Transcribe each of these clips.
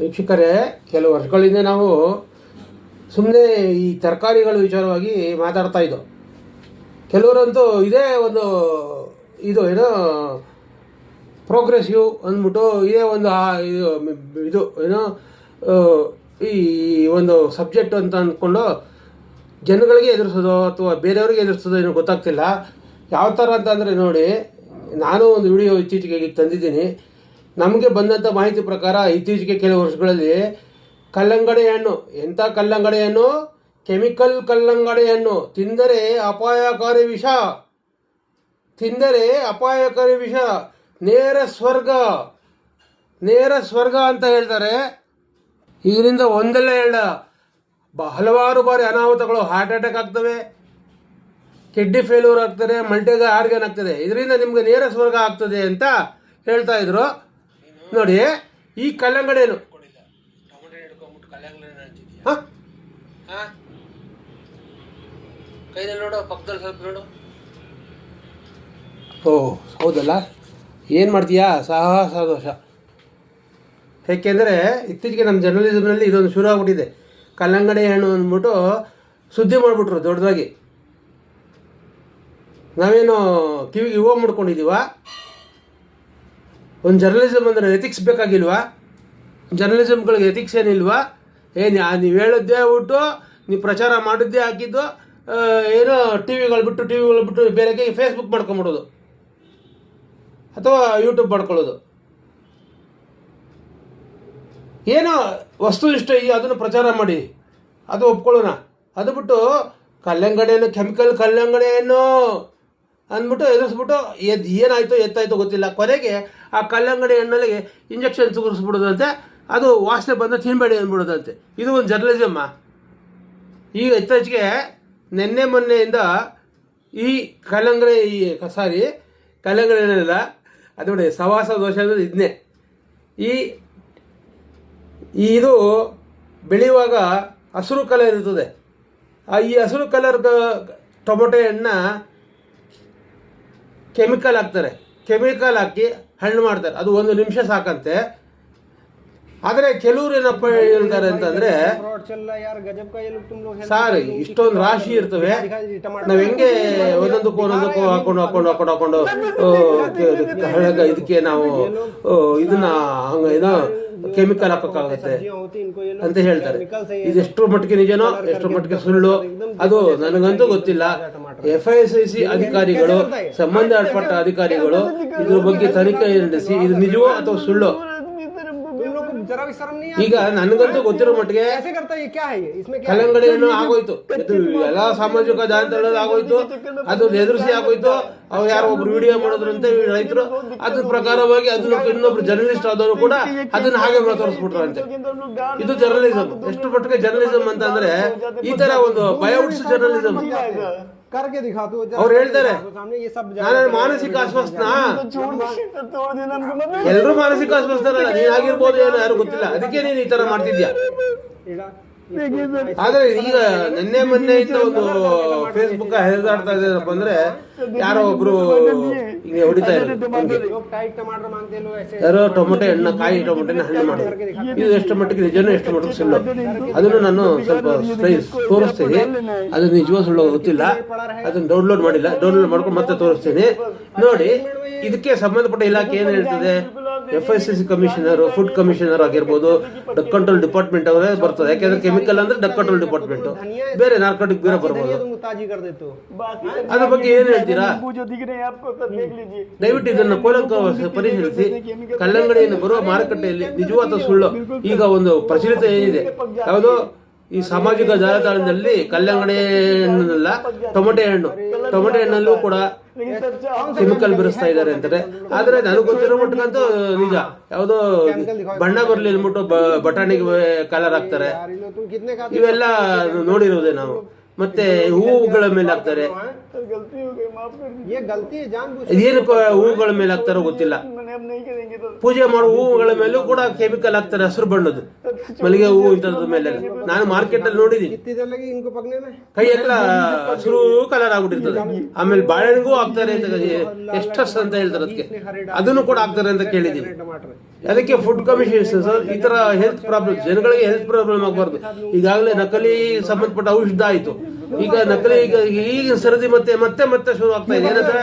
ವೀಕ್ಷಕರೇ ಕೆಲವು ವರ್ಷಗಳಿಂದ ನಾವು ಸುಮ್ಮನೆ ಈ ತರಕಾರಿಗಳ ವಿಚಾರವಾಗಿ ಮಾತಾಡ್ತಾ ಇದ್ದೋ. ಕೆಲವರಂತೂ ಇದೇ ಒಂದು ಇದು ಏನೋ ಪ್ರೋಗ್ರೆಸಿವ್ ಅಂದ್ಬಿಟ್ಟು ಇದೇ ಒಂದು ಇದು ಇದು ಏನೋ ಈ ಒಂದು ಸಬ್ಜೆಕ್ಟ್ ಅಂತ ಅಂದ್ಕೊಂಡು ಜನಗಳಿಗೆ ಎದುರಿಸೋದು ಅಥವಾ ಬೇರೆಯವ್ರಿಗೆ ಎದುರಿಸೋದು ಏನೋ ಗೊತ್ತಾಗ್ತಿಲ್ಲ. ಯಾವ ಥರ ಅಂತಂದರೆ ನೋಡಿ, ನಾನು ಒಂದು ವಿಡಿಯೋ ಇತ್ತೀಚೆಗೆ ತಂದಿದ್ದೀನಿ. ನಮಗೆ ಬಂದಂಥ ಮಾಹಿತಿ ಪ್ರಕಾರ ಇತ್ತೀಚೆಗೆ ಕೆಲವು ವರ್ಷಗಳಲ್ಲಿ ಕಲ್ಲಂಗಡಿ ಹಣ್ಣು ಎಂಥ ಕಲ್ಲಂಗಡಿ ಹಣ್ಣು ಕೆಮಿಕಲ್ ಕಲ್ಲಂಗಡಿ ಹಣ್ಣು ತಿಂದರೆ ಅಪಾಯಕಾರಿ ವಿಷ. ತಿಂದರೆ ಅಪಾಯಕಾರಿ ವಿಷ. ನೇರ ಸ್ವರ್ಗ. ನೇರ ಸ್ವರ್ಗ ಅಂತ ಹೇಳ್ತಾರೆ. ಇದರಿಂದ ಒಂದಲ್ಲ ಹೇಳ ಹಲವಾರು ಬಾರಿ ಅನಾಹುತಗಳು ಹಾರ್ಟ್ ಅಟ್ಯಾಕ್ ಆಗ್ತವೆ ಕಿಡ್ನಿ ಫೇಲ್ಯೂರ್ ಆಗ್ತದೆ ಮಲ್ಟಿಗ ಆರ್ಗನ್ ಆಗ್ತದೆ. ಇದರಿಂದ ನಿಮಗೆ ನೇರ ಸ್ವರ್ಗ ಆಗ್ತದೆ ಅಂತ ಹೇಳ್ತಾ ಇದ್ರು. ನೋಡಿ ಈ ಕಲ್ಲಂಗಡಿ ಏನು? ಹ? ಕೈದಲ್ಲಿ ನೋಡು ಪಕ್ಕದಲ್ಲಿ ಸ್ವಲ್ಪ ನೋಡು. ಓ ಹೌದಲ್ಲ? ಏನು ಮಾಡ್ತೀಯಾ? ಸಾಹಸ ದೋಷ. ಏಕೆಂದರೆ ಇತ್ತೀಚೆಗೆ ನಮ್ಮ ಜರ್ನಲಿಸಮ್ನಲ್ಲಿ ಇದೊಂದು ಶುರು ಆಗ್ಬಿಟ್ಟಿದೆ. ಕಲ್ಲಂಗಡಿ ಹಣ್ಣು ಅಂದ್ಬಿಟ್ಟು ಸುದ್ದಿ ಮಾಡಿಬಿಟ್ರು ದೊಡ್ಡದಾಗಿ. ನಾವೇನು ಕಿವಿಗೆ ಇವ ಮಾಡ್ಕೊಂಡಿದ್ದೀವ? ಒಂದು ಜರ್ನಲಿಸಮ್ ಅಂದರೆ ಎಥಿಕ್ಸ್ ಬೇಕಾಗಿಲ್ವಾ? ಜರ್ನಲಿಸಮ್ಗಳಿಗೆ ಎಥಿಕ್ಸ್ ಏನಿಲ್ವಾ? ಏನು ನೀವು ಹೇಳಿದ್ದೇ ಬಿಟ್ಟು ನೀವು ಪ್ರಚಾರ ಮಾಡಿದ್ದೇ ಹಾಕಿದ್ದು ಏನೋ ಟಿ ವಿಗಳು ಬಿಟ್ಟು ಟಿ ವಿಗಳು ಬಿಟ್ಟು ಬೇರೆಗೆ ಫೇಸ್ಬುಕ್ ಮಾಡ್ಕೊಂಬಿಡೋದು. ಅಥವಾ ಯೂಟ್ಯೂಬ್ ಮಾಡ್ಕೊಳ್ಳೋದು. ಏನೋ ವಸ್ತು ಇಷ್ಟ ಇದೆಯೋ ಅದನ್ನು ಪ್ರಚಾರ ಮಾಡಿ. ಅದು ಒಪ್ಕೊಳ್ಳೋಣ. ಅದು ಬಿಟ್ಟು ಕಲ್ಲಂಗಡಿಯನ್ನು, ಕೆಮಿಕಲ್ ಕಲ್ಲಂಗಡಿಯನ್ನು ಅಂದ್ಬಿಟ್ಟು ಎದುರಿಸ್ಬಿಟ್ಟು ಎದ್, ಏನಾಯಿತು ಎತ್ತಾಯಿತು ಗೊತ್ತಿಲ್ಲ. ಕೊನೆಗೆ ಆ ಕಲ್ಲಂಗಡಿ ಹಣ್ಣಲ್ಲಿ ಇಂಜೆಕ್ಷನ್ ಸುಗುರಿಸ್ಬಿಡೋದಂತೆ ಅದು ವಾಸನೆ ಬಂದು ತಿನ್ಬೇಡಿ ಅಂದ್ಬಿಡೋದಂತೆ. ಇದು ಒಂದು ಜರ್ನಲಿಸಮ್ಮ ಈಗ ಇತ್ತೀಚೆಗೆ ನಿನ್ನೆ ಮೊನ್ನೆಯಿಂದ ಈ ಕಲ್ಲಂಗಡಿ, ಈ ಸಾರಿ ಕಲ್ಲಂಗಡಿ ಏನಿಲ್ಲ ಅದು ನೋಡಿ, ಸವಾಸ ದೋಷ ಅಂದರೆ ಇದನ್ನೇ ಈ ಇದು ಬೆಳೆಯುವಾಗ ಹಸಿರು ಕಲರ್ ಇರ್ತದೆ. ಈ ಹಸಿರು ಕಲರ್ ಟೊಮೊಟೊ ಹಣ್ಣನ್ನ ಕೆಮಿಕಲ್ ಹಾಕ್ತಾರೆ. ಕೆಮಿಕಲ್ ಹಾಕಿ ಹಣ್ಣು ಮಾಡ್ತಾರೆ. ಅದು ಒಂದು ನಿಮಿಷ ಸಾಕಂತೆ. ಆದರೆ ಕೆಲವರು ಏನಪ್ಪ ಹೇಳ್ತಾರೆ ಅಂತಂದ್ರೆ, ಸಾರ್, ಇಷ್ಟೊಂದು ರಾಶಿ ಇರ್ತವೆ. ನಾವ್ ಹೆಂಗೆ ಒಂದೊಂದಕ್ಕೂ ಒಂದೊಂದಕ್ಕೂ ಹಾಕೊಂಡು ಹಾಕೊಂಡು ಹಾಕೊಂಡು ಹಾಕೊಂಡು ಇದಕ್ಕೆ ನಾವು ಇದನ್ನ ಹಂಗ ಏನೋ ಕೆಮಿಕಲ್ ಹಾಕೋಕ್ಕಾಗುತ್ತೆ ಅಂತ ಹೇಳ್ತಾರೆ. ಇದು ಎಷ್ಟರ ಮಟ್ಟಿಗೆ ನಿಜನೋ ಎಷ್ಟು ಮಟ್ಟಿಗೆ ಸುಳ್ಳು. ಅದು ನನಗಂತೂ ಗೊತ್ತಿಲ್ಲ. F I S I C ಅಧಿಕಾರಿಗಳು ಸಂಬಂಧಪಟ್ಟ ಅಧಿಕಾರಿಗಳು ಇದ್ರ ಬಗ್ಗೆ ತನಿಖೆ ನಡೆಸಿ ಇದು ನಿಜವೋ ಅಥವಾ ಸುಳ್ಳು? तुम लोग को जरा भी शर्म नहीं है ಈಗ ನನಗಂತೂ ಗೊತ್ತಿರೋ ಮಟ್ಟಿಗೆ कैसे करता है ये क्या है ये इसमें क्या है? ಕಲ್ಲಂಗಡಿಯನ್ನು ಆಗೋಯ್ತು ಇದು ಎಲ್ಲ ಸಾಮಾಜಿಕ ಜಾಲತಾಣದಲ್ಲಿ ಆಗೋಯ್ತು ಅದು ಎದುರಿಸಿ ಆಗೋಯ್ತು ಅವ್ರು ಯಾರೋ ಒಬ್ರು ವಿಡಿಯೋ ಮಾಡೋದ್ರಂತೆ ಈ ರೈತರು ಅದ್ರ ಪ್ರಕಾರವಾಗಿ ಅದನ್ನ ಇನ್ನೊಬ್ರು ಜರ್ನಲಿಸ್ಟ್ ಆದವರು ಕೂಡ ಅದನ್ನ ಹಾಗೆ ತೋರಿಸ್ಬಿಟ್ರಂತೆ ಇದು ಜರ್ನಲಿಸಮ್ ಎಷ್ಟು ಮಟ್ಟಿಗೆ ಜರ್ನಲಿಸಮ್ ಅಂತ ಅಂದ್ರೆ ಈ ತರ ಒಂದು ಭಯ ಹುಟ್ಟಿಸೋ ಜರ್ನಲಿಸಮ್ करके दिखा दो जरा ಅವ್ರು ಹೇಳ್ತಾರೆ तो सामने ये सब ನಾನು ಮಾನಸಿಕ ಅಸ್ವಸ್ಥನ ಎಲ್ಲರೂ ಮಾನಸಿಕ ಅಸ್ವಸ್ಥರಲ್ಲ ನೀನಾಗಿರ್ಬೋದು ಏನೋ ಯಾರು ಗೊತ್ತಿಲ್ಲ ಅದಕ್ಕೆ ನೀನು ಈ ತರ ಮಾಡ್ತಿದ್ಯಾ ಆದ್ರೆ ಈಗ ನಿನ್ನೆ ಮೊನ್ನೆ ಇಂದ ಒಂದು ಫೇಸ್ಬುಕ್ ಹೆದರ್ತಾ ಇದೇನಪ್ಪ ಅಂದ್ರೆ ಯಾರೋ ಒಬ್ರು ಹಿಂಗೆ ಹೊಡಿತಾ ಇರೋದು ಯಾರೋ ಟೊಮೊಟೊ ಎಣ್ಣೆ ಕಾಯಿ ಟೊಮೊಟೊನ ಹಣ್ಣು ಮಾಡೋದು. ಇದು ಎಷ್ಟು ಮಟ್ಟಿಗೆ ನಿಜನೂ ಎಷ್ಟು ಮಟ್ಟಕ್ಕೆ ಸುಳ್ಳು. ಅದನ್ನು ನಾನು ಸ್ವಲ್ಪ ತೋರಿಸ್ತೀನಿ. ಅದು ನಿಜವೂ ಸುಳ್ಳು ಗೊತ್ತಿಲ್ಲ. ಅದನ್ನ ಡೌನ್ಲೋಡ್ ಮಾಡಿಲ್ಲ. ಡೌನ್ಲೋಡ್ ಮಾಡ್ಕೊಂಡು ಮತ್ತೆ ತೋರಿಸ್ತೀನಿ. ನೋಡಿ, ಇದಕ್ಕೆ ಸಂಬಂಧಪಟ್ಟ ಇಲಾಖೆ ಏನು ಹೇಳ್ತದೆ? F I C C commissioner food commissioner ಆಗಿರ್ಬೋದು ಡಕ್ ಕಂಟ್ರೋಲ್ ಡಿಪಾರ್ಟ್ಮೆಂಟ್ ಅವರೇ ಬರ್ತದೆ. ಯಾಕಂದ್ರೆ ಕೆಮಿಕಲ್ ಅಂದ್ರೆ ಡಕ್ ಕಂಟ್ರೋಲ್ ಡಿಪಾರ್ಟ್ಮೆಂಟ್ ಬೇರೆ ನಾರ್ಕೋಟಿಕ್ ಬೇರೆ ಬರ್ಬೋದು. ಅದ್ರ ಬಗ್ಗೆ ಏನ್ ಹೇಳ್ತೀರಾ? ದಯವಿಟ್ಟು ಇದನ್ನ ಕೋಲಕ ಪರಿಶೀಲಿಸಿ. ಕಲ್ಲಂಗಡಿಯನ್ನು ಬರುವ ಮಾರುಕಟ್ಟೆಯಲ್ಲಿ ನಿಜವಾದ ಸುಳ್ಳು. ಈಗ ಒಂದು ಪ್ರಚಲಿತ ಏನಿದೆ? ಹೌದು ಈ ಸಾಮಾಜಿಕ ಜಾಲತಾಣದಲ್ಲಿ ಕಲ್ಲಂಗಡಿ ಹಣ್ಣಲ್ಲ, ಟೊಮಟೆ ಹಣ್ಣು. ಟೊಮೆಟೆ ಹಣ್ಣಲ್ಲೂ ಕೂಡ ಕೆಮಿಕಲ್ ಬೆರೆಸ್ತಾ ಇದಾರೆ ಅಂತಾರೆ ಆದ್ರೆ ನನಗೆ ಗೊತ್ತಿರೋ ಮಟ್ಟಕ್ಕಂತೂ ನಿಜ. ಯಾವುದೋ ಬಣ್ಣ ಬರ್ಲಿ ಅನ್ಬಿಟ್ಟು ಬಟಾಣಿಗೆ ಕಲರ್ ಹಾಕ್ತಾರೆ. ಇವೆಲ್ಲ ನೋಡಿರೋದೇ ನಾವು. ಮತ್ತೆ ಹೂವುಗಳ ಮೇಲೆ ಹಾಕ್ತಾರೆ ಏನಕ್ಕೆ ಹೂವುಗಳ ಮೇಲೆ ಹಾಕ್ತಾರೋ ಗೊತ್ತಿಲ್ಲ ಪೂಜೆ ಮಾಡೋ ಹೂವುಗಳ ಮೇಲೂ ಕೂಡ ಕೆಮಿಕಲ್ ಹಾಕ್ತಾರೆ ಹಸಿರು ಬಣ್ಣದ್ದು. ಮಲ್ಲಿಗೆ ಹೂವು ಇಂಥದ್ರ ಮೇಲೆ. ನಾನು ಮಾರ್ಕೆಟ್ ಅಲ್ಲಿ ನೋಡಿದೀನಿ ಕೈ ಎಲ್ಲ ಹಸಿರು ಕಲರ್ ಆಗ್ಬಿಟ್ಟಿರ್ತದೆ. ಆಮೇಲೆ ಬಾಳೆಹಣ್ಣಿಗೂ ಹಾಕ್ತಾರೆ ಎಷ್ಟಸ್ ಅಂತ ಹೇಳ್ತಾರೆ ಅದಕ್ಕೆ. ಅದನ್ನು ಕೂಡ ಹಾಕ್ತಾರೆ ಅಂತ ಕೇಳಿದೀನಿ ಅದಕ್ಕೆ ಫುಡ್ ಕಮಿಷನ್ ಸರ್ ಈ ತರ ಹೆಲ್ತ್ ಪ್ರಾಬ್ಲಮ್ ಜನಗಳಿಗೆ ಹೆಲ್ತ್ ಪ್ರಾಬ್ಲಮ್ ಆಗಬಾರ್ದು. ಈಗಾಗಲೇ ನಕಲಿ ಸಂಬಂಧಪಟ್ಟ ಔಷಧ ಆಯಿತು. ಈಗ ನಕಲಿ, ಈಗ ಈಗಿನ ಸರದಿ ಮತ್ತೆ ಮತ್ತೆ ಮತ್ತೆ ಶುರು ಆಗ್ತಾ ಇದೆ. ಏನಂದ್ರೆ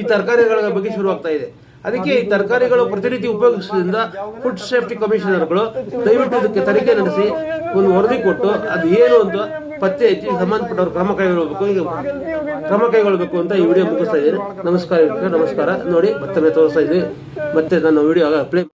ಈ ತರಕಾರಿಗಳ ಬಗ್ಗೆ ಶುರು ಆಗ್ತಾ ಇದೆ. ಅದಕ್ಕೆ ಈ ತರಕಾರಿಗಳು ಪ್ರತಿನಿತ್ಯ ಉಪಯೋಗಿಸೋದ್ರಿಂದ ಫುಡ್ ಸೇಫ್ಟಿ ಕಮಿಷನರ್ಗಳು ದಯವಿಟ್ಟು ಇದಕ್ಕೆ ತನಿಖೆ ನಡೆಸಿ, ಒಂದು ವರದಿ ಕೊಟ್ಟು ಅದು ಏನು ಅಂತ ಪತ್ತೆ ಹಚ್ಚಿ ಸಂಬಂಧಪಟ್ಟವ್ರು ಕ್ರಮ ಕೈಗೊಳ್ಳಬೇಕು. ಈಗ ಕ್ರಮ ಕೈಗೊಳ್ಳಬೇಕು ಅಂತ ಈ ವಿಡಿಯೋ ಮುಗಿಸ್ತಾ ಇದ್ದೀನಿ. ನಮಸ್ಕಾರ ನಮಸ್ಕಾರ. ನೋಡಿ, ಮತ್ತೊಮ್ಮೆ ತೋರಿಸ್ತಾ ಇದ್ದೀನಿ. ಮತ್ತೆ ನನ್ನ ವಿಡಿಯೋ ಪ್ಲೇ